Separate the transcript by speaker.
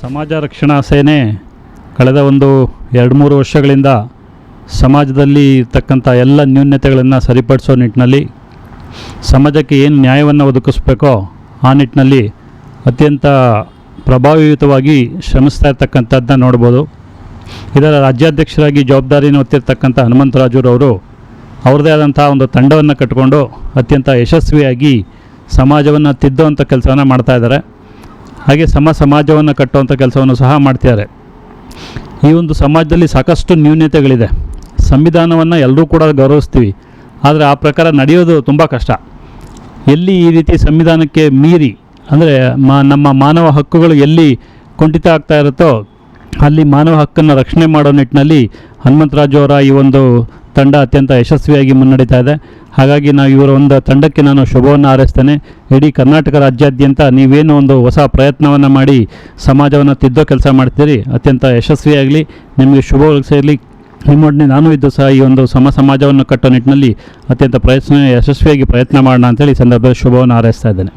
Speaker 1: ಸಮಾಜ ರಕ್ಷಣಾ ಸೇನೆ ಕಳೆದ ಒಂದು ಎರಡು ಮೂರು ವರ್ಷಗಳಿಂದ ಸಮಾಜದಲ್ಲಿ ಇರ್ತಕ್ಕಂಥ ಎಲ್ಲ ನ್ಯೂನ್ಯತೆಗಳನ್ನು ಸರಿಪಡಿಸೋ ನಿಟ್ಟಿನಲ್ಲಿ, ಸಮಾಜಕ್ಕೆ ಏನು ನ್ಯಾಯವನ್ನು ಒದಗಿಸ್ಬೇಕೋ ಆ ನಿಟ್ಟಿನಲ್ಲಿ ಅತ್ಯಂತ ಪ್ರಭಾವಯುತವಾಗಿ ಶ್ರಮಿಸ್ತಾ ಇರ್ತಕ್ಕಂಥದ್ದನ್ನ ನೋಡ್ಬೋದು. ಇದರ ರಾಜ್ಯಾಧ್ಯಕ್ಷರಾಗಿ ಜವಾಬ್ದಾರಿಯನ್ನು ಹೊತ್ತಿರ್ತಕ್ಕಂಥ ಹನುಮಂತರಾಜುರವರು ಅವ್ರದ್ದೇ ಆದಂಥ ಒಂದು ತಂಡವನ್ನು ಕಟ್ಟಿಕೊಂಡು ಅತ್ಯಂತ ಯಶಸ್ವಿಯಾಗಿ ಸಮಾಜವನ್ನು ತಿದ್ದುವಂಥ ಕೆಲಸವನ್ನು ಮಾಡ್ತಾ ಇದ್ದಾರೆ. ಹಾಗೆ ಸಮ ಸಮಾಜವನ್ನು ಕಟ್ಟುವಂಥ ಕೆಲಸವನ್ನು ಸಹ ಮಾಡ್ತಿದ್ದಾರೆ. ಈ ಒಂದು ಸಮಾಜದಲ್ಲಿ ಸಾಕಷ್ಟು ನ್ಯೂನ್ಯತೆಗಳಿದೆ ಸಂವಿಧಾನವನ್ನು ಎಲ್ಲರೂ ಕೂಡ ಗೌರವಿಸ್ತೀವಿ. ಆದರೆ ಆ ಪ್ರಕಾರ ನಡೆಯೋದು ತುಂಬ ಕಷ್ಟ. ಎಲ್ಲಿ ಈ ರೀತಿ ಸಂವಿಧಾನಕ್ಕೆ ಮೀರಿ, ಅಂದರೆ ಮಾ ನಮ್ಮ ಮಾನವ ಹಕ್ಕುಗಳು ಎಲ್ಲಿ ಕುಂಠಿತ ಆಗ್ತಾ ಇರುತ್ತೋ, ಅಲ್ಲಿ ಮಾನವ ಹಕ್ಕನ್ನು ರಕ್ಷಣೆ ಮಾಡೋ ನಿಟ್ಟಿನಲ್ಲಿ ಹನುಮಂತರಾಜು ಅವರ ಈ ಒಂದು ತಂಡ ಅತ್ಯಂತ ಯಶಸ್ವಿಯಾಗಿ ಮುನ್ನಡೀತಾ ಇದೆ. ಹಾಗಾಗಿ ನಾವು ಇವರ ಒಂದು ತಂಡಕ್ಕೆ ನಾನು ಶುಭವನ್ನು ಹಾರೈಸ್ತೇನೆ. ಇಡೀ ಕರ್ನಾಟಕ ರಾಜ್ಯಾದ್ಯಂತ ನೀವೇನು ಒಂದು ಹೊಸ ಪ್ರಯತ್ನವನ್ನು ಮಾಡಿ ಸಮಾಜವನ್ನು ತಿದ್ದೋ ಕೆಲಸ ಮಾಡ್ತೀರಿ. ಅತ್ಯಂತ ಯಶಸ್ವಿಯಾಗಲಿ. ನಿಮಗೆ ಶುಭ ಸೇರಲಿ ನಿಮ್ಮೊಡನೆ ನಾನು ಇದ್ದು ಸಹ ಈ ಒಂದು ಸಮ ಸಮಾಜವನ್ನು ಕಟ್ಟೋ ನಿಟ್ಟಿನಲ್ಲಿ ಅತ್ಯಂತ ಪ್ರಯತ್ನ ಯಶಸ್ವಿಯಾಗಿ ಪ್ರಯತ್ನ ಮಾಡೋಣ ಅಂತೇಳಿ ಈ ಸಂದರ್ಭದಲ್ಲಿ ಶುಭವನ್ನು ಹಾರೈಸ್ತಾ ಇದ್ದೇನೆ.